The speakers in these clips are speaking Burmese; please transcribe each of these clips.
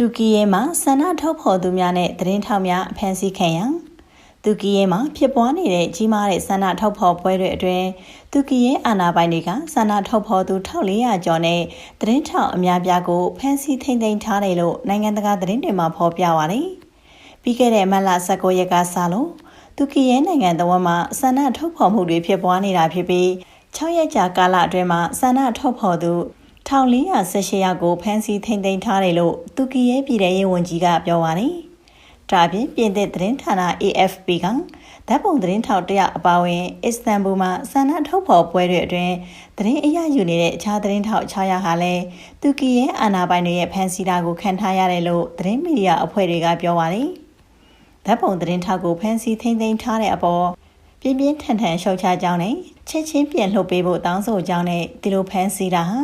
တူကီရဲမှာဆန္ဒထုတ်ဖော်သူများနဲ့သတင်းထောက်များအဖမ်းဆီးခံရန်တူကီရဲမှာဖြစ်ပွားနေတဲ့ကြီးမားတဲ့ဆန္ဒထုတ်ဖော်ပွဲတွေအတွင်းတူကီရဲအာဏာပိုင်တွေကဆန္ဒထုတ်ဖော်သူ1400ကျော်နဲ့သတင်းထောက်အများပြားကိုဖမ်းဆီးထိန်းသိမ်းထားတယ်လို့နိုင်ငံတကာသတင်းတွေမှာဖော်ပြပါတယ်။ပြီးခဲ့တဲ့မတ်လ19ရက်ကစလို့တူကီရဲနိုင်ငံတော်မှာဆန္ဒထုတ်ဖော်မှုတွေဖြစ်ပွားနေတာဖြစ်ပြီး6ရက်ကြာကာလအတွင်းမှာဆန္ဒထုတ်ဖော်သူ 1418ယောက်ကိုဖမ်းဆီးထိန်းသိမ်းထားတယ်လို့တူကီရဲ့ပြည်ထောင်ရေးဝန်ကြီးကပြောပါတယ်။ဒါပြင်ပြင်သစ်သတင်းဌာန AFP ကဓာတ်ပုံသတင်းထောက်တယောက်အပါအဝင်အစ္စတန်ဘူမှာဆန္ဒထုတ်ဖော်ပွဲတွေအတွင်းသတင်းအရယူနေတဲ့အခြားသတင်းထောက်600ဟာလည်းတူကီရဲ့အာဏာပိုင်တွေရဲ့ဖမ်းဆီးတာကိုခံထားရတယ်လို့သတင်းမီဒီယာအဖွဲ့တွေကပြောပါတယ်။ဓာတ်ပုံသတင်းထောက်ကိုဖမ်းဆီးထိန်းသိမ်းထားတဲ့အပေါ်ပြင်းပြင်းထန်ထန်ရှုတ်ချကြောင်းနဲ့ ချက်ချင်းပြန်လှုပ်ပေးဖို့တောင်းဆိုကြောင်းနဲ့ဒီလိုဖမ်းဆီးတာဟာ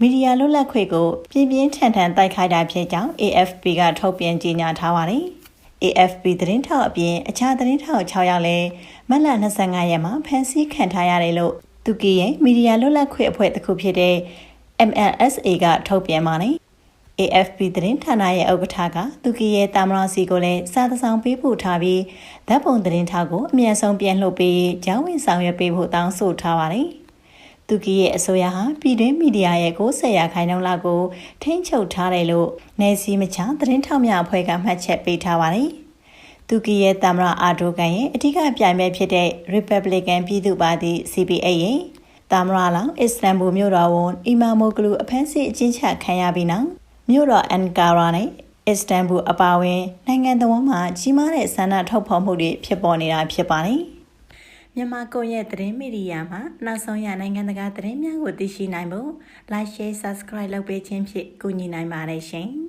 မီဒီယာလွတ်လပ်ခွင့်ကိုပြင်းပြင်းထန်ထန်တိုက်ခိုက်တာဖြစ်ကြောင်း AFP ကထုတ်ပြန်ကြေညာထားပါတယ်။ AFP သတင်းထောက်အပြင်အခြားသတင်းထောက်6ယောက်လည်းမတ်လ25ရက်မှာဖမ်းဆီးခံထားရတယ်လို့တူကီရဲ့မီဒီယာလွတ်လပ်ခွင့်အဖွဲ့တစ်ခုဖြစ်တဲ့ MLSA ကထုတ်ပြန်ပါတယ်။ AFP သတင်းဌာနရဲ့ဥက္ကဋ္ဌကတူကီရဲ့တာမရာစီကိုလည်းစာသဆောင်ပေးပို့ထားပြီးဓာတ်ပုံသတင်းထောက်ကိုအမြန်ဆုံးပြန်လှုပ်ပေးကြောင်းဝင်ဆောင်ရွက်ပေးဖို့တောင်းဆိုထားပါတယ်။တူကီရဲ့အစိုးရဟာပြည်တွင်းမီဒီယာရဲ့90ရာခိုင်နှုန်းလောက်ကိုထိန်းချုပ်ထားတယ်လို့နယ်စည်းမခြားသတင်းထောက်များအဖွဲ့ကမှတ်ချက်ပေးထားပါတယ်။တူကီရဲ့သမ္မတအာဒိုကန်ရဲ့အထူးပြိုင်ပွဲဖြစ်တဲ့ Republican ပြည်သူ့ပါတီ CPA ရဲ့သမ္မတလောင်အစ္စတန်ဘူမြို့တော်ဝန်အီမာမိုကလူအဖမ်းဆီးအကျဉ်းချခံရပြီးနောက် မြို့တော်အန်ကာရာနဲ့အစ္စတန်ဘူအပါအဝင်နိုင်ငံတော်မှာကြီးမားတဲ့ဆန္ဒထုတ်ဖော်မှုတွေဖြစ်ပေါ်နေတာဖြစ်ပါတယ်။မြန်မာကွန်ရက်သတင်းမီဒီယာမှာနောက်ဆုံးရနိုင်ငံတကာသတင်းများကိုသိရှိနိုင်ဖို့ Like Share Subscribe လုပ်ပေးခြင်းဖြင့်ကူညီနိုင်ပါတယ်ရှင်။